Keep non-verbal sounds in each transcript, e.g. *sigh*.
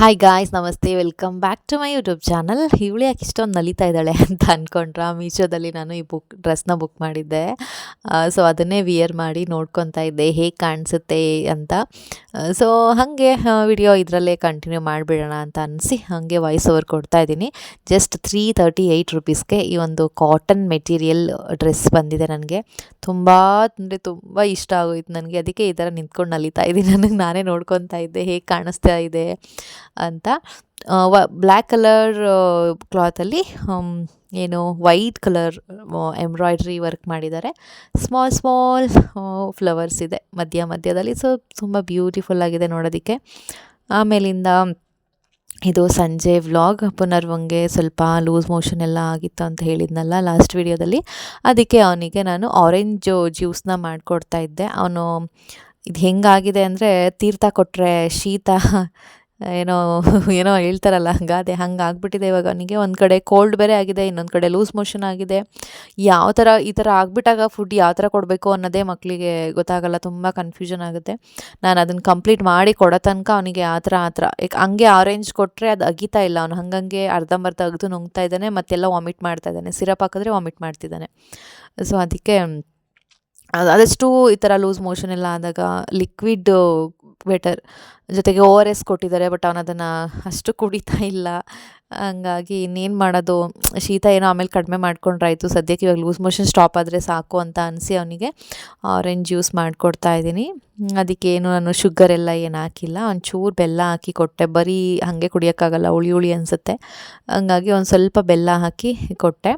Hi guys ನಮಸ್ತೆ. Welcome back to my YouTube channel ಇವಳು ಯಾಕೆ ಇಷ್ಟೊಂದು ನಲಿತಾ ಇದ್ದಾಳೆ ಅಂತ ಅಂದ್ಕೊಂಡ್ರ ಮೀಶೋದಲ್ಲಿ ನಾನು ಈ ಬುಕ್ ಡ್ರೆಸ್ನ ಬುಕ್ ಮಾಡಿದ್ದೆ. ಸೊ ಅದನ್ನೇ ವಿಯರ್ ಮಾಡಿ ನೋಡ್ಕೊತಾ ಇದ್ದೆ. ಹೇಗೆ ಕಾಣಿಸುತ್ತೆ ಅಂತ. ಸೊ ಹಾಗೆ ವಿಡಿಯೋ ಇದರಲ್ಲೇ ಕಂಟಿನ್ಯೂ ಮಾಡಿಬಿಡೋಣ ಅಂತ ಅನಿಸಿ ಹಾಗೆ ವಾಯ್ಸ್ ಓವರ್ ಕೊಡ್ತಾ ಇದ್ದೀನಿ. ಜಸ್ಟ್ ತ್ರೀ ತರ್ಟಿ ಏಯ್ಟ್ ರುಪೀಸ್ಗೆ ಈ ಒಂದು ಕಾಟನ್ ಮೆಟೀರಿಯಲ್ ಡ್ರೆಸ್ ಬಂದಿದೆ ನನಗೆ. ತುಂಬ, ಅಂದರೆ ತುಂಬ ಇಷ್ಟ ಆಗೋಯ್ತು ನನಗೆ. ಅದಕ್ಕೆ ಈ ಥರ ನಿಂತ್ಕೊಂಡು ನಲಿತಾ ಇದ್ದೀನಿ. ನನಗೆ ನಾನೇ ನೋಡ್ಕೊತಾ ಇದ್ದೆ. ಹೇಗೆ ಕಾಣಿಸ್ತಾ ಇದೆ? ಅಂತ. ವ ಬ್ಲ್ಯಾಕ್ ಕಲರ್ ಕ್ಲಾತಲ್ಲಿ ಏನು ವೈಟ್ ಕಲರ್ ಎಂಬ್ರಾಯ್ಡ್ರಿ ವರ್ಕ್ ಮಾಡಿದ್ದಾರೆ. ಸ್ಮಾಲ್ ಸ್ಮಾಲ್ ಫ್ಲವರ್ಸ್ ಇದೆ ಮಧ್ಯ ಮಧ್ಯದಲ್ಲಿ. ಸೊ ತುಂಬ ಬ್ಯೂಟಿಫುಲ್ ಆಗಿದೆ ನೋಡೋದಕ್ಕೆ. ಆಮೇಲಿಂದ ಇದು ಸಂಜೆ ವ್ಲಾಗ್ ಪುನರ್ವಂಗೆ ಸ್ವಲ್ಪ ಲೂಸ್ ಮೋಷನ್ ಎಲ್ಲ ಆಗಿತ್ತು ಅಂತ ಹೇಳಿದ್ನಲ್ಲ ಲಾಸ್ಟ್ ವಿಡಿಯೋದಲ್ಲಿ ಅದಕ್ಕೆ ಅವನಿಗೆ ನಾನು ಆರೆಂಜ್ ಜ್ಯೂಸನ್ನ ಮಾಡಿಕೊಡ್ತಾ ಇದ್ದೆ. ಅವನು, ಇದು ಹೆಂಗಾಗಿದೆ ಅಂದರೆ ತೀರ್ಥ ಕೊಟ್ಟರೆ ಶೀತ ಏನೋ ಏನೋ ಹೇಳ್ತಾರಲ್ಲ, ಗಾದೆ ಹಂಗೆ ಆಗಿಬಿಟ್ಟಿದೆ ಇವಾಗ. ಅವನಿಗೆ ಒಂದು ಕಡೆ ಕೋಲ್ಡ್ ಬೇರೆ ಆಗಿದೆ, ಇನ್ನೊಂದು ಕಡೆ ಲೂಸ್ ಮೋಷನ್ ಆಗಿದೆ. ಯಾವ ಥರ ಈ ಥರ ಆಗಿಬಿಟ್ಟಾಗ ಫುಡ್ ಯಾವ ಥರ ಕೊಡಬೇಕು ಅನ್ನೋದೇ ಮಕ್ಕಳಿಗೆ ಗೊತ್ತಾಗಲ್ಲ, ತುಂಬ ಕನ್ಫ್ಯೂಷನ್ ಆಗುತ್ತೆ. ನಾನು ಅದನ್ನು ಕಂಪ್ಲೀಟ್ ಮಾಡಿ ಕೊಡೋ ತನಕ ಅವನಿಗೆ ಆ ಥರ ಆ ಥರ ಹಂಗೆ ಆರೆಂಜ್ ಕೊಟ್ಟರೆ ಅದು ಅಗಿತಾ ಇಲ್ಲ. ಅವನು ಹಂಗಂಗೆ ಅರ್ಧಂಬರ್ಧ ಅಗ್ದು ನುಂಗ್ತಾ ಇದ್ದಾನೆ, ಮತ್ತೆಲ್ಲ ವಾಮಿಟ್ ಮಾಡ್ತಾ ಇದ್ದಾನೆ. ಸಿರಪ್ ಹಾಕಿದ್ರೆ ವಾಮಿಟ್ ಮಾಡ್ತಿದ್ದಾನೆ. ಸೊ ಅದಕ್ಕೆ ಆದಷ್ಟು ಈ ಥರ ಲೂಸ್ ಮೋಷನ್ ಎಲ್ಲ ಆದಾಗ ಲಿಕ್ವಿಡ್ ಬೆಟರ್ ಜೊತೆಗೆ ಓ ಆರ್ ಎಸ್ ಕೊಟ್ಟಿದ್ದಾರೆ ಬಟ್ ಅವನು ಅದನ್ನು ಅಷ್ಟು ಕುಡಿತಾ ಇಲ್ಲ. ಹಂಗಾಗಿ ಇನ್ನೇನು ಮಾಡೋದು? ಶೀತ ಏನೋ ಆಮೇಲೆ ಕಡಿಮೆ ಮಾಡ್ಕೊಂಡ್ರಾಯ್ತು. ಸದ್ಯಕ್ಕೆ ಇವಾಗ ಲೂಸ್ ಮೋಷನ್ ಸ್ಟಾಪ್ ಆದರೆ ಸಾಕು ಅಂತ ಅನಿಸಿ ಅವನಿಗೆ. ಆರೆಂಜ್ ಜ್ಯೂಸ್ ಮಾಡಿಕೊಡ್ತಾ ಇದ್ದೀನಿ. ಅದಕ್ಕೇನು ನಾನು ಶುಗರ್ ಎಲ್ಲ ಏನು ಹಾಕಿಲ್ಲ. ಒಂಚೂರು ಬೆಲ್ಲ ಹಾಕಿ ಕೊಟ್ಟೆ. ಬರೀ ಹಾಗೆ ಕುಡಿಯೋಕ್ಕಾಗಲ್ಲ, ಹುಳಿ ಹುಳಿ ಅನಿಸುತ್ತೆ. ಹಂಗಾಗಿ ಒಂದು ಸ್ವಲ್ಪ ಬೆಲ್ಲ ಹಾಕಿ ಕೊಟ್ಟೆ.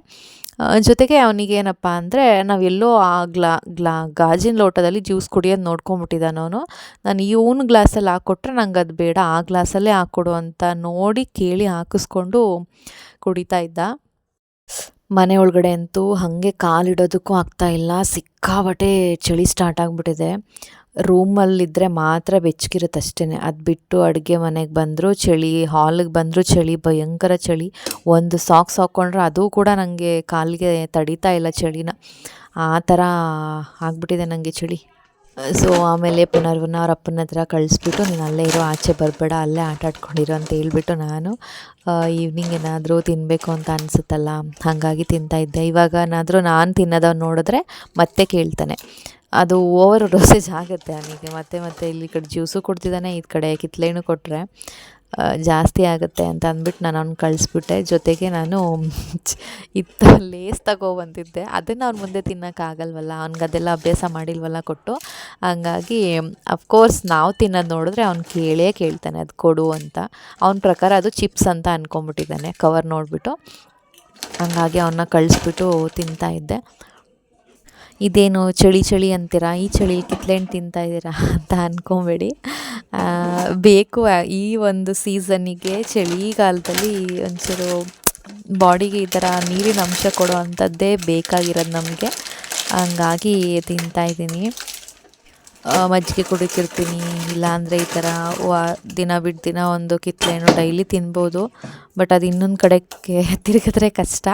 ಜೊತೆಗೆ ಅವನಿಗೆ ಏನಪ್ಪ ಅಂದರೆ ನಾವೆಲ್ಲೋ ಆ ಗ್ಲಾ ಗ್ಲಾ, ಗಾಜಿನ ಲೋಟದಲ್ಲಿ ಜ್ಯೂಸ್ ಕುಡಿಯೋದು ನೋಡ್ಕೊಂಬಿಟ್ಟಿದ್ದಾನೆ ಅವನು. ನಾನು ಇವನು ಗ್ಲಾಸಲ್ಲಿ ಹಾಕ್ಕೊಟ್ರೆ ನಂಗೆ ಅದು ಬೇಡ, ಆ ಗ್ಲಾಸಲ್ಲೇ ಹಾಕ್ಕೊಡು ಅಂತ ನೋಡಿ ಕೇಳಿ ಹಾಕಿಸ್ಕೊಂಡು ಕುಡಿತಾ ಇದ್ದ. ಮನೆ ಒಳಗಡೆ ಅಂತೂ ಹಾಗೆ ಕಾಲಿಡೋದಕ್ಕೂ ಆಗ್ತಾಯಿಲ್ಲ ಸಿಕ್ಕಾಬಟ್ಟೆ ಚಳಿ ಸ್ಟಾರ್ಟ್ ಆಗಿಬಿಟ್ಟಿದೆ. ರೂಮಲ್ಲಿದ್ದರೆ ಮಾತ್ರ ಬೆಚ್ಚಗಿರುತ್ತೆ ಅಷ್ಟೇ ಅದು ಬಿಟ್ಟು ಅಡುಗೆ ಮನೆಗೆ ಬಂದರೂ ಚಳಿ ಹಾಲಿಗೆ ಬಂದರೂ ಚಳಿ, ಭಯಂಕರ ಚಳಿ. ಒಂದು ಸಾಕ್ಸ್ ಹಾಕ್ಕೊಂಡ್ರೆ ಅದು ಕೂಡ ನನಗೆ ಕಾಲಿಗೆ ತಡೀತಾ ಇಲ್ಲ ಚಳಿನ. ಆ ಥರ ಆಗ್ಬಿಟ್ಟಿದೆ ನನಗೆ ಚಳಿ. ಸೊ ಆಮೇಲೆ ಪುನರ್ವನ್ನ ಅವ್ರ ಅಪ್ಪನ ಹತ್ರ ಕಳಿಸ್ಬಿಟ್ಟು, ನೀನು ಅಲ್ಲೇ ಇರೋ, ಆಚೆ ಬರಬೇಡ, ಅಲ್ಲೇ ಆಟ ಆಡ್ಕೊಂಡಿರೋ ಅಂತ ಹೇಳ್ಬಿಟ್ಟು ನಾನು ಈವ್ನಿಂಗ್ ಏನಾದರೂ ತಿನ್ನಬೇಕು ಅಂತ ಅನಿಸುತ್ತಲ್ಲ, ಹಾಗಾಗಿ ತಿಂತಾಯಿದ್ದೆ ಇವಾಗನಾದರೂ ನಾನು ತಿನ್ನೋದನ್ನು ನೋಡಿದ್ರೆ ಮತ್ತೆ ಕೇಳ್ತಾನೆ. ಅದು ಓವರ್ ಡೋಸೇಜ್ ಆಗುತ್ತೆ ಅವನಿಗೆ ಮತ್ತೆ ಮತ್ತೆ ಇಲ್ಲಿ ಕಡೆ ಜ್ಯೂಸು ಕೊಡ್ತಿದ್ದಾನೆ ಈ ಕಡೆ ಕಿತ್ಲೆನೂ ಕೊಟ್ಟರೆ ಜಾಸ್ತಿ ಆಗುತ್ತೆ ಅಂತ ಅಂದ್ಬಿಟ್ಟು ನಾನು ಅವ್ನು ಕಳಿಸ್ಬಿಟ್ಟೆ. ಜೊತೆಗೆ ನಾನು *laughs* ಇತ್ತ ಲೇಸ್ ತಗೊಬಂದಿದ್ದೆ. ಅದನ್ನು ಅವ್ನ ಮುಂದೆ ತಿನ್ನೋಕ್ಕಾಗಲ್ವಲ್ಲ ಅವ್ನಿಗೆ ಅದೆಲ್ಲ ಅಭ್ಯಾಸ ಮಾಡಿಲ್ವಲ್ಲ ಕೊಟ್ಟು. ಹಂಗಾಗಿ ಅಫ್ಕೋರ್ಸ್ ನಾವು ತಿನ್ನೋದು ನೋಡಿದ್ರೆ ಅವ್ನು ಕೇಳೇ ಕೇಳ್ತಾನೆ, ಅದು ಕೊಡು ಅಂತ. ಅವನ ಪ್ರಕಾರ ಅದು ಚಿಪ್ಸ್ ಅಂತ ಅಂದ್ಕೊಂಬಿಟ್ಟಿದ್ದಾನೆ ಕವರ್ ನೋಡಿಬಿಟ್ಟು. ಹಂಗಾಗಿ ಅವನ್ನ ಕಳಿಸ್ಬಿಟ್ಟು ತಿಂತಾಯಿದ್ದೆ ಇದೇನು ಚಳಿ ಚಳಿ ಅಂತೀರಾ? ಈ ಚಳಿ ಕಿತ್ಲೆಹಣ್ಣು ತಿಂತಾ ಇದ್ದೀರಾ ಅಂತ ಅಂದ್ಕೊಬೇಡಿ ಬೇಕು ಈ ಒಂದು ಸೀಸನ್ನಿಗೆ ಚಳಿಗಾಲದಲ್ಲಿ ಒಂಚೂರು ಬಾಡಿಗೆ ಈ ಥರ ನೀರಿನ ಅಂಶ ಕೊಡೋ ಅಂಥದ್ದೇ ಬೇಕಾಗಿರೋದು ನಮಗೆ. ಹಂಗಾಗಿ ತಿಂತಾಯಿದ್ದೀನಿ ಮಜ್ಜಿಗೆ ಕುಡಿತಿರ್ತೀನಿ, ಇಲ್ಲಾಂದರೆ ಈ ಥರ ವಾ, ದಿನ ಬಿಟ್ಟು ದಿನ ಒಂದು ಕಿತ್ತಳೆಹಣ್ಣು ಡೈಲಿ ತಿನ್ಬೋದು. ಬಟ್ ಅದು ಇನ್ನೊಂದು ಕಡೆಗೆ ತಿರುಗಿದ್ರೆ ಕಷ್ಟ.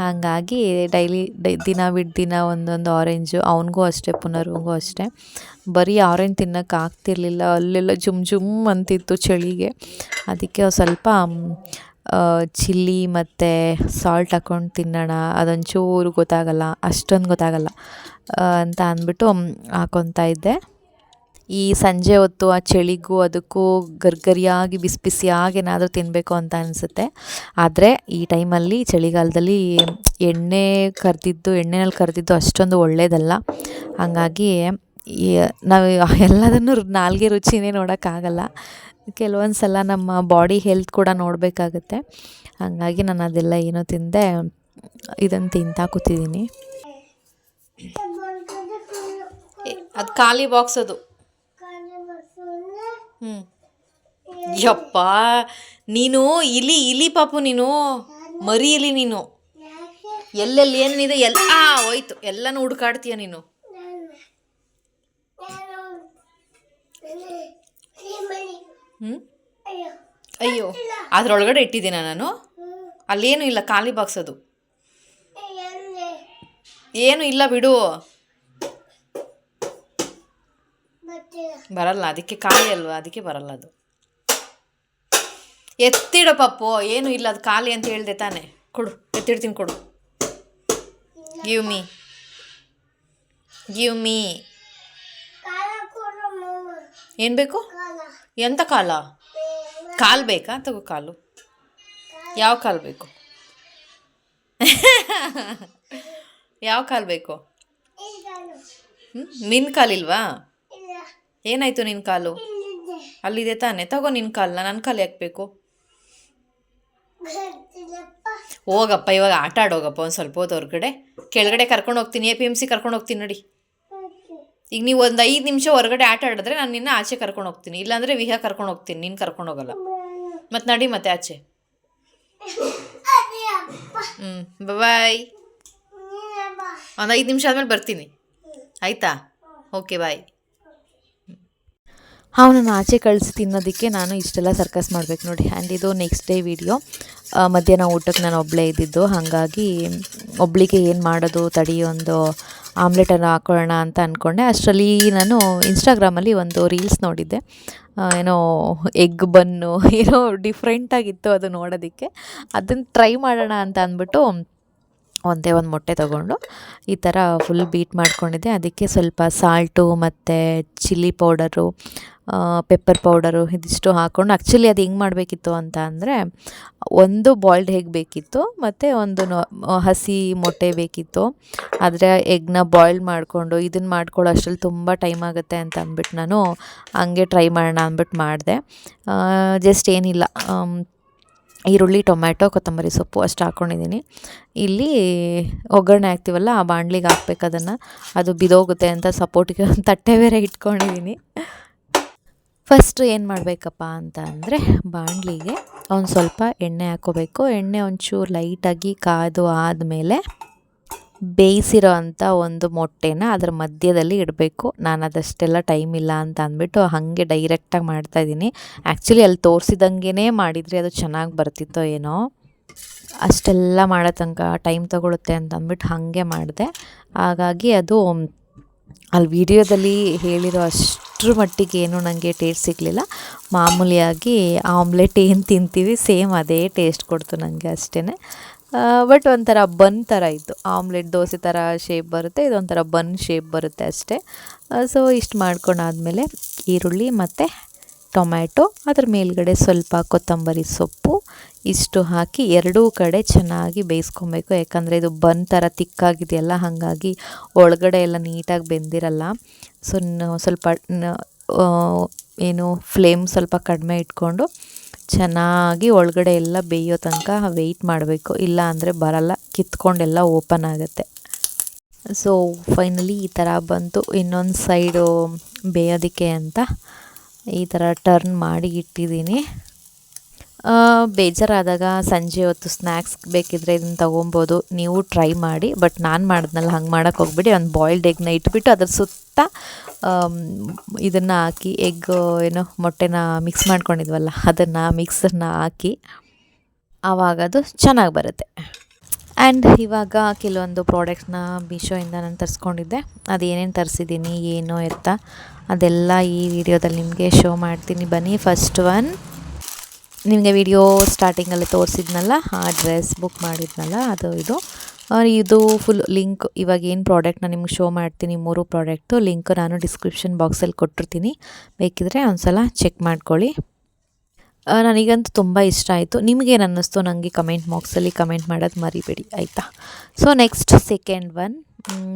ಹಾಗಾಗಿ ಡೈಲಿ ಡೈ, ದಿನ ಬಿಟ್ಟು ದಿನ ಒಂದೊಂದು ಆರೆಂಜು ಅವನಿಗೂ ಅಷ್ಟೇ ಪುನರ್ಗೂ ಅಷ್ಟೇ. ಬರೀ ಆರೆಂಜ್ ತಿನ್ನೋಕೆ ಆಗ್ತಿರ್ಲಿಲ್ಲ, ಅಲ್ಲೆಲ್ಲ ಜುಮ್ ಜುಮ್ ಅಂತಿತ್ತು ಚಳಿಗೆ. ಅದಕ್ಕೆ ಸ್ವಲ್ಪ ಚಿಲ್ಲಿ ಮತ್ತು ಸಾಲ್ಟ್ ಹಾಕ್ಕೊಂಡು ತಿನ್ನೋಣ. ಅದೊಂಚೂರು ಗೊತ್ತಾಗಲ್ಲ, ಅಷ್ಟೊಂದು ಗೊತ್ತಾಗಲ್ಲ ಅಂತ ಅಂದ್ಬಿಟ್ಟು ಹಾಕ್ಕೊತಾ ಇದ್ದೆ. ಈ ಸಂಜೆ ಹೊತ್ತು ಆ ಚಳಿಗೂ ಅದಕ್ಕೂ ಗರ್ಗರಿಯಾಗಿ, ಬಿಸಿ ಬಿಸಿಯಾಗಿ ಏನಾದರೂ ತಿನ್ನಬೇಕು ಅಂತ ಅನಿಸುತ್ತೆ. ಆದರೆ ಈ ಟೈಮಲ್ಲಿ ಚಳಿಗಾಲದಲ್ಲಿ ಎಣ್ಣೆ ಕರೆದಿದ್ದು, ಎಣ್ಣೆನಲ್ಲಿ ಕರೆದಿದ್ದು ಅಷ್ಟೊಂದು ಒಳ್ಳೆಯದಲ್ಲ ಹಾಗಾಗಿ ನಾವು ಎಲ್ಲದನ್ನು ನಾಲ್ಗೆ ರುಚಿನೇ ನೋಡೋಕ್ಕಾಗಲ್ಲ. ಕೆಲವೊಂದು ಸಲ ನಮ್ಮ ಬಾಡಿ ಹೆಲ್ತ್ ಕೂಡ ನೋಡಬೇಕಾಗುತ್ತೆ. ಹಾಗಾಗಿ ನಾನು ಅದೆಲ್ಲ ಏನೋ ತಿಂದೆ ಇದನ್ನು ತಿಂತಾ ಕೂತಿದ್ದೀನಿ. ಅದು ಖಾಲಿ ಬಾಕ್ಸ್ ಅದು. ಹ್ಞೂ ಯಪ್ಪ, ನೀನು ಇಲಿ ಇಲಿ ಪಾಪು ನೀನು. ಮರಿ ಇಲಿ ನೀನು. ಎಲ್ಲೆಲ್ಲಿ ಏನಿದೆ ಎಲ್ಲ ಹೋಯ್ತು. ಎಲ್ಲನೂ ಹುಡುಕಾಡ್ತೀಯ ನೀನು. ಹ್ಞೂ ಅಯ್ಯೋ ಅದರೊಳಗಡೆ ಇಟ್ಟಿದ್ದೀನ ನಾನು? ಅಲ್ಲೇನು ಇಲ್ಲ ಖಾಲಿ ಬಾಕ್ಸ್ ಅದು. ಏನು ಇಲ್ಲ ಬಿಡು. ಬರಲ್ಲ ಅದಕ್ಕೆ ಖಾಲಿ ಅಲ್ವಾ? ಅದಕ್ಕೆ ಬರಲ್ಲ ಅದು. ಎತ್ತಿಡೋ ಪಪ್ಪು ಏನು ಇಲ್ಲ ಅದು ಖಾಲಿ ಅಂತ ಹೇಳಿದೆ ತಾನೆ. ಕೊಡು ಎತ್ತಿಡ್ತೀನಿ ಕೊಡು. ಗಿವ್ ಮೀ ಗಿವ್ ಮೀ ಏನು ಬೇಕು? ಎಂಥ ಕಾಲ? ಕಾಲು ಬೇಕಾ? ತಗೋ ಕಾಲು. ಯಾವ ಕಾಲು ಬೇಕು? ಯಾವ ಕಾಲು ಬೇಕು? ನಿನ್ನ ಕಾಲಿಲ್ವಾ ಏನಾಯಿತು ನಿನ್ನ ಕಾಲು? ಅಲ್ಲಿದೆ ತಾನೆ. ತಗೋ ನಿನ್ನ ಕಾಲನ್ನ ನನ್ನ ಕಾಲು ಯಾಕೆ ಬೇಕು? ಹೋಗಪ್ಪ, ಇವಾಗ ಆಟ ಆಡೋಗಪ್ಪ ಒಂದು ಸ್ವಲ್ಪ ಹೊತ್ತು ಹೊರಗಡೆ. ಕೆಳಗಡೆ ಕರ್ಕೊಂಡು ಹೋಗ್ತೀನಿ. ಎ ಪಿ ಎಂ ಸಿ ಕರ್ಕೊಂಡು ಹೋಗ್ತೀನಿ ನೋಡಿ. ಈಗ ನೀವು ಒಂದು ಐದು ನಿಮಿಷ ಹೊರಗಡೆ ಆಟ ಆಡಿದ್ರೆ ನಾನು ನಿನ್ನ ಆಚೆ ಕರ್ಕೊಂಡು ಹೋಗ್ತೀನಿ. ಇಲ್ಲಾಂದರೆ ವಿಹಾ ಕರ್ಕೊಂಡು ಹೋಗ್ತೀನಿ. ನೀನು ಕರ್ಕೊಂಡು ಹೋಗಲ್ಲ. ಮತ್ತೆ ನಡಿ ಮತ್ತೆ ಆಚೆ. ಹ್ಞೂ ಬಾಯ್ ಒಂದು ಐದು ನಿಮಿಷ ಆದಮೇಲೆ ಬರ್ತೀನಿ. ಆಯಿತಾ? ಓಕೆ ಬಾಯ್ ಅವನನ್ನು ಆಚೆ ಕಳಿಸಿ ತಿನ್ನೋದಕ್ಕೆ ನಾನು ಇಷ್ಟೆಲ್ಲ ಸರ್ಕಸ್ ಮಾಡಬೇಕು ನೋಡಿ. ಆ್ಯಂಡ್ ಇದು ನೆಕ್ಸ್ಟ್ ಡೇ ವಿಡಿಯೋ ಮಧ್ಯಾಹ್ನ ಊಟಕ್ಕೆ ನಾನು ಒಬ್ಬಳೇ ಇದ್ದಿದ್ದು. ಹಾಗಾಗಿ ಒಬ್ಳಿಗೆ ಏನು ಮಾಡೋದು, ತಡಿ ಒಂದು ಆಮ್ಲೆಟನ್ನು ಹಾಕೊಳ್ಳೋಣ ಅಂತ ಅಂದ್ಕೊಂಡೆ ಅಷ್ಟರಲ್ಲಿ ನಾನು ಇನ್ಸ್ಟಾಗ್ರಾಮಲ್ಲಿ ಒಂದು ರೀಲ್ಸ್ ನೋಡಿದ್ದೆ. ಏನೋ ಎಗ್ ಬನ್ನು, *laughs* ಏನೋ ಡಿಫ್ರೆಂಟಾಗಿತ್ತು ಅದು ನೋಡೋದಕ್ಕೆ. ಅದನ್ನು ಟ್ರೈ ಮಾಡೋಣ ಅಂತ ಅಂದ್ಬಿಟ್ಟು ಒಂದೇ ಒಂದು ಮೊಟ್ಟೆ ತೊಗೊಂಡು ಈ ಥರ ಫುಲ್ ಬೀಟ್ ಮಾಡ್ಕೊಂಡಿದ್ದೆ. ಅದಕ್ಕೆ ಸ್ವಲ್ಪ ಸಾಲ್ಟು ಮತ್ತು ಚಿಲ್ಲಿ ಪೌಡರು ಪೆಪ್ಪರ್ ಪೌಡರು ಇದಿಷ್ಟು ಹಾಕ್ಕೊಂಡು ಆ್ಯಕ್ಚುಲಿ ಅದು ಹೆಂಗೆ ಮಾಡಬೇಕಿತ್ತು ಅಂತ ಅಂದರೆ ಒಂದು ಬಾಯ್ಲ್ಡ್ ಎಗ್ ಬೇಕಿತ್ತು ಮತ್ತು ಒಂದು ಹಸಿ ಮೊಟ್ಟೆ ಬೇಕಿತ್ತು. ಆದರೆ ಎಗ್ನ ಬಾಯ್ಲ್ ಮಾಡಿಕೊಂಡು ಇದನ್ನು ಮಾಡ್ಕೊಳ್ಳೋ ಅಷ್ಟರಲ್ಲಿ ತುಂಬ ಟೈಮ್ ಆಗುತ್ತೆ ಅಂತ ಅಂದ್ಬಿಟ್ಟು ನಾನು ಹಂಗೆ ಟ್ರೈ ಮಾಡೋಣ ಅಂದ್ಬಿಟ್ಟು ಮಾಡಿದೆ. ಜಸ್ಟ್ ಏನಿಲ್ಲ ಈರುಳ್ಳಿ, ಟೊಮ್ಯಾಟೊ, ಕೊತ್ತಂಬರಿ ಸೊಪ್ಪು ಅಷ್ಟು ಹಾಕ್ಕೊಂಡಿದ್ದೀನಿ ಇಲ್ಲಿ ಒಗ್ಗರಣೆ ಹಾಕ್ತೀವಲ್ಲ ಆ ಬಾಣಲಿಗೆ ಹಾಕ್ಬೇಕು ಅದನ್ನು. ಅದು ಬಿದೋಗುತ್ತೆ ಅಂತ ಸಪೋರ್ಟಿಗೆ ಒಂದು ತಟ್ಟೆ ಬೇರೆ ಇಟ್ಕೊಂಡಿದ್ದೀನಿ ಫಸ್ಟು ಏನು ಮಾಡಬೇಕಪ್ಪ ಅಂತ ಅಂದರೆ ಬಾಣಲಿಗೆ ಒಂದು ಸ್ವಲ್ಪ ಎಣ್ಣೆ ಹಾಕೋಬೇಕು. ಎಣ್ಣೆ ಒಂಚೂರು ಲೈಟಾಗಿ ಕಾದು ಆದಮೇಲೆ ಬೇಯಿಸಿರೋ ಅಂಥ ಒಂದು ಮೊಟ್ಟೆನ ಅದರ ಮಧ್ಯದಲ್ಲಿ ಇಡಬೇಕು. ನಾನು ಅದಷ್ಟೆಲ್ಲ ಟೈಮ್ ಇಲ್ಲ ಅಂತ ಅಂದ್ಬಿಟ್ಟು ಹಾಗೆ ಡೈರೆಕ್ಟಾಗಿ ಮಾಡ್ತಾಯಿದ್ದೀನಿ ಆ್ಯಕ್ಚುಲಿ ಅಲ್ಲಿ ತೋರಿಸಿದಂಗೆ ಮಾಡಿದರೆ ಅದು ಚೆನ್ನಾಗಿ ಬರ್ತಿತ್ತೋ ಏನೋ. ಅಷ್ಟೆಲ್ಲ ಮಾಡೋ ತನಕ ಟೈಮ್ ತೊಗೊಳುತ್ತೆ ಅಂತ ಅಂದ್ಬಿಟ್ಟು ಹಾಗೆ ಮಾಡಿದೆ. ಹಾಗಾಗಿ ಅದು, ಅಲ್ಲಿ ವಿಡಿಯೋದಲ್ಲಿ ಹೇಳಿರೋ ಅಷ್ಟರ ಮಟ್ಟಿಗೆ ಏನು ನನಗೆ ಟೇಸ್ಟ್ ಸಿಗಲಿಲ್ಲ. ಮಾಮೂಲಿಯಾಗಿ ಆಮ್ಲೆಟ್ ಏನು ತಿಂತೀವಿ ಸೇಮ್ ಅದೇ ಟೇಸ್ಟ್ ಕೊಡ್ತು ನನಗೆ ಅಷ್ಟೇ ಬಟ್ ಒಂಥರ ಬನ್ ಥರ ಇತ್ತು. ಆಮ್ಲೆಟ್ ದೋಸೆ ಥರ ಶೇಪ್ ಬರುತ್ತೆ, ಇದೊಂಥರ ಬನ್ ಶೇಪ್ ಬರುತ್ತೆ ಅಷ್ಟೇ. ಸೊ ಇಷ್ಟು ಮಾಡ್ಕೊಂಡಾದಮೇಲೆ ಈರುಳ್ಳಿ ಮತ್ತು ಟೊಮ್ಯಾಟೊ ಅದ್ರ ಮೇಲ್ಗಡೆ ಸ್ವಲ್ಪ ಕೊತ್ತಂಬರಿ ಸೊಪ್ಪು ಇಷ್ಟು ಹಾಕಿ ಎರಡೂ ಕಡೆ ಚೆನ್ನಾಗಿ ಬೇಯಿಸ್ಕೊಬೇಕು. ಯಾಕಂದರೆ ಇದು ಬನ್ ಥರ ತಿಕ್ಕಾಗಿದೆಯಲ್ಲ, ಹಾಗಾಗಿ ಒಳಗಡೆ ಎಲ್ಲ ನೀಟಾಗಿ ಬೆಂದಿರಲ್ಲ. ಸೊ ಸ್ವಲ್ಪ ಏನು ಫ್ಲೇಮ್ ಸ್ವಲ್ಪ ಕಡಿಮೆ ಇಟ್ಕೊಂಡು ಚೆನ್ನಾಗಿ ಒಳಗಡೆ ಎಲ್ಲ ಬೇಯೋ ತನಕ ವೆಯ್ಟ್ ಮಾಡಬೇಕು. ಇಲ್ಲ ಅಂದರೆ ಬರಲ್ಲ, ಕಿತ್ಕೊಂಡೆಲ್ಲ ಓಪನ್ ಆಗುತ್ತೆ. ಸೊ ಫೈನಲಿ ಈ ಥರ ಬಂತು. ಇನ್ನೊಂದು ಸೈಡು ಬೇಯೋದಕ್ಕೆ ಅಂತ ಈ ಥರ ಟರ್ನ್ ಮಾಡಿ ಇಟ್ಟಿದ್ದೀನಿ. ಬೇಜಾರಾದಾಗ ಸಂಜೆ ಹೊತ್ತು ಸ್ನ್ಯಾಕ್ಸ್ ಬೇಕಿದ್ರೆ ಇದನ್ನು ತೊಗೊಬೋದು. ನೀವು ಟ್ರೈ ಮಾಡಿ ಬಟ್ ನಾನು ಮಾಡಿದ್ನಲ್ಲ, ಹಂಗೆ ಮಾಡೋಕ್ಕೆ ಹೋಗ್ಬಿಡಿ. ಒಂದು ಬಾಯ್ಲ್ಡ್ ಎಗ್ನ ಇಟ್ಬಿಟ್ಟು ಅದ್ರ ಸುತ್ತ ಇದನ್ನು ಹಾಕಿ ಎಗ್ ಏನೋ ಮೊಟ್ಟೆನ ಮಿಕ್ಸ್ ಮಾಡ್ಕೊಂಡಿದ್ವಲ್ಲ, ಅದನ್ನು ಮಿಕ್ಸರ್ನ ಹಾಕಿ, ಆವಾಗ ಅದು ಚೆನ್ನಾಗಿ ಬರುತ್ತೆ. ಆ್ಯಂಡ್ ಇವಾಗ ಕೆಲವೊಂದು ಪ್ರಾಡಕ್ಟ್ಸ್ನ ಮೀಶೋಯಿಂದ ನಾನು ತರಿಸ್ಕೊಂಡಿದ್ದೆ. ಅದು ಏನೇನು ತರಿಸಿದ್ದೀನಿ ಏನು, ಎತ್ತ, ಅದೆಲ್ಲ ಈ ವಿಡಿಯೋದಲ್ಲಿ ನಿಮಗೆ ಶೋ ಮಾಡ್ತೀನಿ. ಬನ್ನಿ ಫಸ್ಟ್ ಒನ್ ನಿಮಗೆ ವಿಡಿಯೋ ಸ್ಟಾರ್ಟಿಂಗಲ್ಲಿ ತೋರಿಸಿದ್ನಲ್ಲ, ಆ ಡ್ರೆಸ್ ಬುಕ್ ಮಾಡಿದ್ನಲ್ಲ, ಅದು ಇದು. ಇದು ಫುಲ್ ಲಿಂಕ್ ಇವಾಗ ಏನು ನಾನು ನಿಮ್ಗೆ ಶೋ ಮಾಡ್ತೀನಿ, ಮೂರು ಪ್ರಾಡಕ್ಟು ಲಿಂಕ್ ನಾನು ಡಿಸ್ಕ್ರಿಪ್ಷನ್ ಬಾಕ್ಸಲ್ಲಿ ಕೊಟ್ಟಿರ್ತೀನಿ. ಬೇಕಿದ್ರೆ ಒಂದ್ಸಲ ಚೆಕ್ ಮಾಡ್ಕೊಳ್ಳಿ. ನನಗಂತೂ ತುಂಬ ಇಷ್ಟ ಆಯಿತು. ನಿಮಗೇನು ಅನ್ನಿಸ್ತು ನನಗೆ ಕಮೆಂಟ್ ಬಾಕ್ಸಲ್ಲಿ ಕಮೆಂಟ್ ಮಾಡೋದು ಮರಿಬೇಡಿ, ಆಯಿತಾ? ಸೊ ನೆಕ್ಸ್ಟ್ ಸೆಕೆಂಡ್ ಒನ್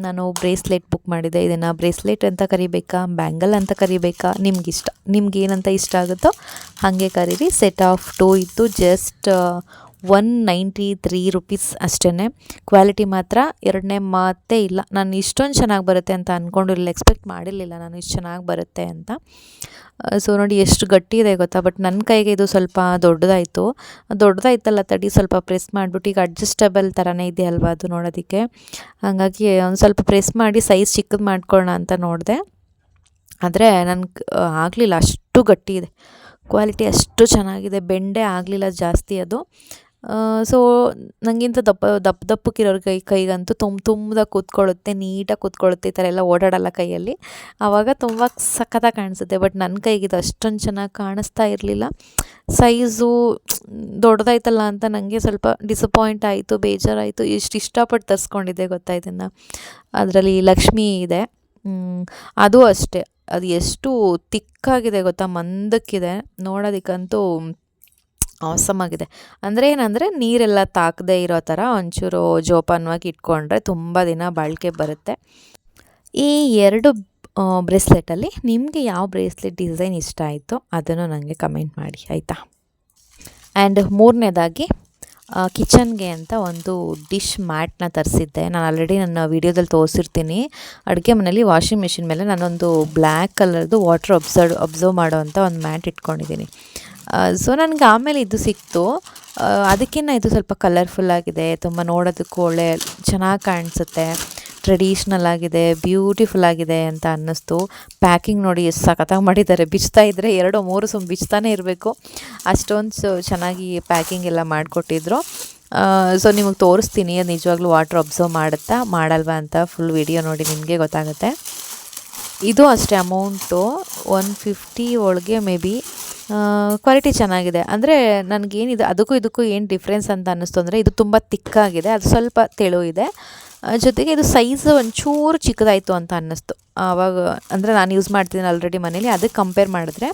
ನಾನು ಬ್ರೇಸ್ಲೆಟ್ ಬುಕ್ ಮಾಡಿದ್ದೆ. ಇದನ್ನು ಬ್ರೇಸ್ಲೆಟ್ ಅಂತ ಕರಿಬೇಕಾ, ಬ್ಯಾಂಗಲ್ ಅಂತ ಕರಿಬೇಕಾ, ನಿಮ್ಗಿಷ್ಟ ನಿಮ್ಗೆ ಏನಂತ ಇಷ್ಟ ಆಗುತ್ತೋ ಹಾಗೆ ಕರೀರಿ. ಸೆಟ್ ಆಫ್ ಟೂ ಇತ್ತು just one ninety three rupees ಅಷ್ಟೇ ಕ್ವಾಲಿಟಿ ಮಾತ್ರ ಎರಡನೇ ಮಾತೇ ಇಲ್ಲ. ನಾನು ಇಷ್ಟೊಂದು ಚೆನ್ನಾಗಿ ಬರುತ್ತೆ ಅಂತ ಅಂದ್ಕೊಂಡಿರಲಿಲ್ಲ ಎಕ್ಸ್ಪೆಕ್ಟ್ ಮಾಡಿರಲಿಲ್ಲ ನಾನು ಇಷ್ಟು ಚೆನ್ನಾಗಿ ಬರುತ್ತೆ ಅಂತ. ಸೊ ನೋಡಿ ಎಷ್ಟು ಗಟ್ಟಿ ಇದೆ ಗೊತ್ತಾ ಬಟ್ ನನ್ನ ಕೈಗೆ ಇದು ಸ್ವಲ್ಪ ದೊಡ್ಡದಾಯಿತು. ದೊಡ್ಡದಾಯ್ತಲ್ಲ ತಡಿ, ಸ್ವಲ್ಪ ಪ್ರೆಸ್ ಮಾಡಿಬಿಟ್ಟು, ಈಗ ಅಡ್ಜಸ್ಟಬಲ್ ಥರನೇ ಇದೆ ಅಲ್ವಾ ಅದು ನೋಡೋದಕ್ಕೆ. ಹಾಗಾಗಿ ಒಂದು ಸ್ವಲ್ಪ ಪ್ರೆಸ್ ಮಾಡಿ ಸೈಜ್ ಚಿಕ್ಕದು ಮಾಡ್ಕೊಳ್ಳೋಣ ಅಂತ ನೋಡಿದೆ. ಆದರೆ ನನಗೆ ಆಗಲಿಲ್ಲ, ಅಷ್ಟು ಗಟ್ಟಿ ಇದೆ. ಕ್ವಾಲಿಟಿ ಅಷ್ಟು ಚೆನ್ನಾಗಿದೆ, ಬೆಂಡೆ ಆಗಲಿಲ್ಲ ಜಾಸ್ತಿ ಅದು. ಸೊ ನನಗಿಂತ ದಪ್ಪ ದಪ್ಪ, ದಪ್ಪಕ್ಕಿರೋರ ಕೈ, ಕೈಗಂತೂ ತುಂಬ ತುಂಬದ ಕೂತ್ಕೊಳ್ಳುತ್ತೆ, ನೀಟಾಗಿ ಕೂತ್ಕೊಳ್ಳುತ್ತೆ, ಈ ಥರ ಎಲ್ಲ ಓಡಾಡಲ್ಲ ಕೈಯಲ್ಲಿ. ಆವಾಗ ತುಂಬ ಸಖತ್ತಾಗಿ ಕಾಣಿಸುತ್ತೆ, ಬಟ್ ನನ್ನ ಕೈಗೆ ಇದು ಅಷ್ಟೊಂದು ಚೆನ್ನಾಗಿ ಕಾಣಿಸ್ತಾ ಇರಲಿಲ್ಲ. ಸೈಜು ದೊಡ್ಡದಾಯ್ತಲ್ಲ ಅಂತ ನನಗೆ ಸ್ವಲ್ಪ ಡಿಸಪಾಯಿಂಟ್ ಆಯಿತು, ಬೇಜಾರಾಯಿತು, ಎಷ್ಟು ಇಷ್ಟಪಟ್ಟು ತರಿಸ್ಕೊಂಡಿದ್ದೆ ಗೊತ್ತಾ ಇದನ್ನು. ಅದರಲ್ಲಿ ಲಕ್ಷ್ಮಿ ಇದೆ. ಅದು ಅಷ್ಟೇ. ಅದು ಎಷ್ಟು ತಿಕ್ಕಾಗಿದೆ ಗೊತ್ತಾ, ಮಂದಕ್ಕಿದೆ. ನೋಡೋದಕ್ಕಂತೂ ಆಸಮ್ ಆಗಿದೆ ಅಂದರೆ ಏನಂದರೆ ನೀರೆಲ್ಲ ತಾಕದೇ ಇರೋ ಥರ ಒಂಚೂರು ಜೋಪಾನವಾಗಿ ಇಟ್ಕೊಂಡ್ರೆ ತುಂಬ ದಿನ ಬಾಳಿಕೆ ಬರುತ್ತೆ. ಈ ಎರಡು ಬ್ರೇಸ್ಲೆಟಲ್ಲಿ ನಿಮಗೆ ಯಾವ ಬ್ರೇಸ್ಲೆಟ್ ಡಿಸೈನ್ ಇಷ್ಟ ಆಯಿತು ಅದನ್ನು ನನಗೆ ಕಮೆಂಟ್ ಮಾಡಿ, ಆಯಿತಾ? ಆ್ಯಂಡ್ ಮೂರನೇದಾಗಿ ಕಿಚನ್ಗೆ ಅಂತ ಒಂದು ಡಿಶ್ ಮ್ಯಾಟ್ನ ತರಿಸಿದ್ದೆ. ನಾನು ಆಲ್ರೆಡಿ ನನ್ನ ವೀಡಿಯೋದಲ್ಲಿ ತೋರಿಸಿರ್ತೀನಿ. ಅಡುಗೆ ಮನೇಲಿ ವಾಷಿಂಗ್ ಮಿಷಿನ್ ಮೇಲೆ ನಾನೊಂದು ಬ್ಲ್ಯಾಕ್ ಕಲರ್ದು ವಾಟರ್ ಅಬ್ಸರ್ವ್ ಅಬ್ಸರ್ವ್ ಮಾಡೋವಂಥ ಒಂದು ಮ್ಯಾಟ್ ಇಟ್ಕೊಂಡಿದ್ದೀನಿ. ಸೊ ನನಗೆ ಆಮೇಲೆ ಇದು ಸಿಕ್ತು. ಅದಕ್ಕಿಂತ ಇದು ಸ್ವಲ್ಪ ಕಲರ್ಫುಲ್ ಆಗಿದೆ. ತುಂಬ ನೋಡೋದಕ್ಕೂ ಒಳ್ಳೆ ಚೆನ್ನಾಗಿ ಕಾಣಿಸುತ್ತೆ. ಟ್ರೆಡಿಷ್ನಲ್ ಆಗಿದೆ ಬ್ಯೂಟಿಫುಲ್ ಆಗಿದೆ ಅಂತ ಅನ್ನಿಸ್ತು. ಪ್ಯಾಕಿಂಗ್ ನೋಡಿ ಎಷ್ಟು ಸಖತ್ತಾಗಿ ಮಾಡಿದ್ದಾರೆ. ಬಿಚ್ತಾ ಇದ್ದರೆ ಎರಡು, ಮೂರು ಸುಮ್ಮ ಬಿಚ್ತಾನೆ ಇರಬೇಕು. ಅಷ್ಟೊಂದು ಚೆನ್ನಾಗಿ ಪ್ಯಾಕಿಂಗ್ ಎಲ್ಲ ಮಾಡಿಕೊಟ್ಟಿದ್ರು. ಸೊ ನಿಮಗೆ ತೋರಿಸ್ತೀನಿ. ನಿಜವಾಗ್ಲೂ ವಾಟ್ರ್ ಅಬ್ಸರ್ವ್ ಮಾಡುತ್ತಾ, ಮಾಡಲ್ವಾ ಅಂತ ಫುಲ್ ವಿಡಿಯೋ ನೋಡಿ ನಿಮಗೆ ಗೊತ್ತಾಗುತ್ತೆ. ಇದು ಅಷ್ಟೇ ಅಮೌಂಟು ಒನ್ ಫಿಫ್ಟಿ ಒಳಗೆ ಮೇ ಬಿ ಕ್ವಾಲಿಟಿ ಚೆನ್ನಾಗಿದೆ. ಅಂದರೆ ನನಗೇನಿದೆ, ಅದಕ್ಕೂ ಇದಕ್ಕೂ ಏನು ಡಿಫ್ರೆನ್ಸ್ ಅಂತ ಅನ್ನಿಸ್ತು ಅಂದರೆ ಇದು ತುಂಬ ತಿಕ್ಕಾಗಿದೆ ಅದು ಸ್ವಲ್ಪ ತೆಳು ಇದೆ. ಜೊತೆಗೆ ಇದು ಸೈಜ್ ಒಂಚೂರು ಚಿಕ್ಕದಾಯಿತು ಅಂತ ಅನ್ನಿಸ್ತು. ಆವಾಗ, ಅಂದರೆ ನಾನು ಯೂಸ್ ಮಾಡ್ತಿದ್ದೀನಿ ಆಲ್ರೆಡಿ ಮನೇಲಿ ಅದಕ್ಕೆ ಕಂಪೇರ್ ಮಾಡಿದ್ರೆ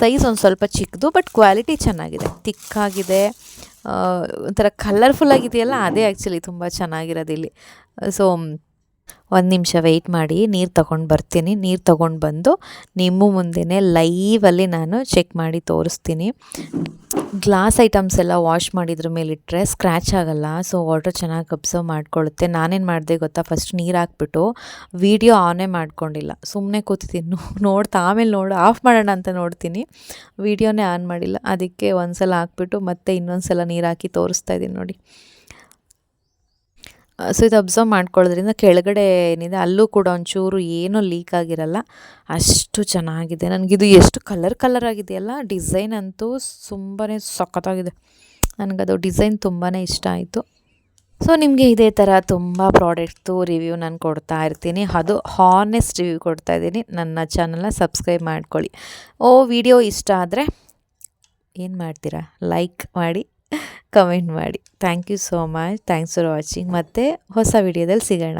ಸೈಜ್ ಒಂದು ಸ್ವಲ್ಪ ಚಿಕ್ಕದು ಬಟ್ ಕ್ವಾಲಿಟಿ ಚೆನ್ನಾಗಿದೆ. ತಿಕ್ಕಾಗಿದೆ ಒಂಥರ ಕಲರ್ಫುಲ್ ಆಗಿದೆಯಲ್ಲ, ಅದೇ ಆ್ಯಕ್ಚುಲಿ ತುಂಬ ಚೆನ್ನಾಗಿರೋದು ಇಲ್ಲಿ ಸೊ ಒಂದು ನಿಮಿಷ ವೆಯ್ಟ್ ಮಾಡಿ, ನೀರು ತಗೊಂಡು ಬರ್ತೀನಿ. ನೀರು ತಗೊಂಡು ಬಂದು ನಿಮ್ಮ ಮುಂದೆನೇ ಲೈವಲ್ಲಿ ನಾನು ಚೆಕ್ ಮಾಡಿ ತೋರಿಸ್ತೀನಿ. ಗ್ಲಾಸ್ ಐಟಮ್ಸ್ ಎಲ್ಲ ವಾಶ್ ಮಾಡಿದ್ರ ಮೇಲೆ ಇಟ್ಟರೆ ಸ್ಕ್ರ್ಯಾಚ್ ಆಗಲ್ಲ ಸೊ ವಾಟರ್ ಚೆನ್ನಾಗಿ ಅಬ್ಸರ್ವ್ ಮಾಡ್ಕೊಳ್ಳುತ್ತೆ. ನಾನೇನು ಮಾಡಿದೆ ಗೊತ್ತಾ? ಫಸ್ಟ್ ನೀರು ಹಾಕ್ಬಿಟ್ಟು ವೀಡಿಯೋ ಆನೇ ಮಾಡ್ಕೊಂಡಿಲ್ಲ. ಸುಮ್ಮನೆ ಕೂತಿದ್ದೀನಿ. ನೋಡ್ತಾ, ಆಮೇಲೆ ನೋಡು ಆಫ್ ಮಾಡೋಣ ಅಂತ ನೋಡ್ತೀನಿ. ವೀಡಿಯೋನೇ ಆನ್ ಮಾಡಿಲ್ಲ. ಅದಕ್ಕೆ ಒಂದು ಸಲ ಹಾಕ್ಬಿಟ್ಟು ಮತ್ತೆ ಇನ್ನೊಂದು ಸಲ ನೀರು ಹಾಕಿ ತೋರಿಸ್ತಾ ಇದ್ದೀನಿ ನೋಡಿ. ಸೊ ಇದು ಅಬ್ಸರ್ವ್ ಮಾಡ್ಕೊಳ್ಳೋದ್ರಿಂದ ಕೆಳಗಡೆ ಏನಿದೆ, ಅಲ್ಲೂ ಕೂಡ ಒಂಚೂರು ಏನೂ ಲೀಕ್ ಆಗಿರಲ್ಲ, ಅಷ್ಟು ಚೆನ್ನಾಗಿದೆ. ನನಗಿದು ಎಷ್ಟು ಕಲರ್ ಕಲರ್ ಆಗಿದೆಯಲ್ಲ ಡಿಸೈನ್ ಅಂತೂ ತುಂಬಾ ಸಖತ್ತಾಗಿದೆ. ನನಗದು ಡಿಸೈನ್ ತುಂಬಾ ಇಷ್ಟ ಆಯಿತು. ಸೊ ನಿಮಗೆ ಇದೇ ಥರ ತುಂಬ ಪ್ರಾಡಕ್ಟ್ದು ರಿವ್ಯೂ ನಾನು ಕೊಡ್ತಾ ಇರ್ತೀನಿ. ಅದು ಹಾನೆಸ್ಟ್ ರಿವ್ಯೂ ಕೊಡ್ತಾ ಇದ್ದೀನಿ. ನನ್ನ ಚಾನಲ್ನ ಸಬ್ಸ್ಕ್ರೈಬ್ ಮಾಡ್ಕೊಳ್ಳಿ. ಓ ವಿಡಿಯೋ ಇಷ್ಟ ಆದರೆ ಏನು ಮಾಡ್ತೀರಾ? ಲೈಕ್ ಮಾಡಿ. *laughs* ಕಮೆಂಟ್ ಮಾಡಿ. Thank you so much thanks for watching ಮತ್ತು ಹೊಸ ವಿಡಿಯೋದಲ್ಲಿ ಸಿಗೋಣ.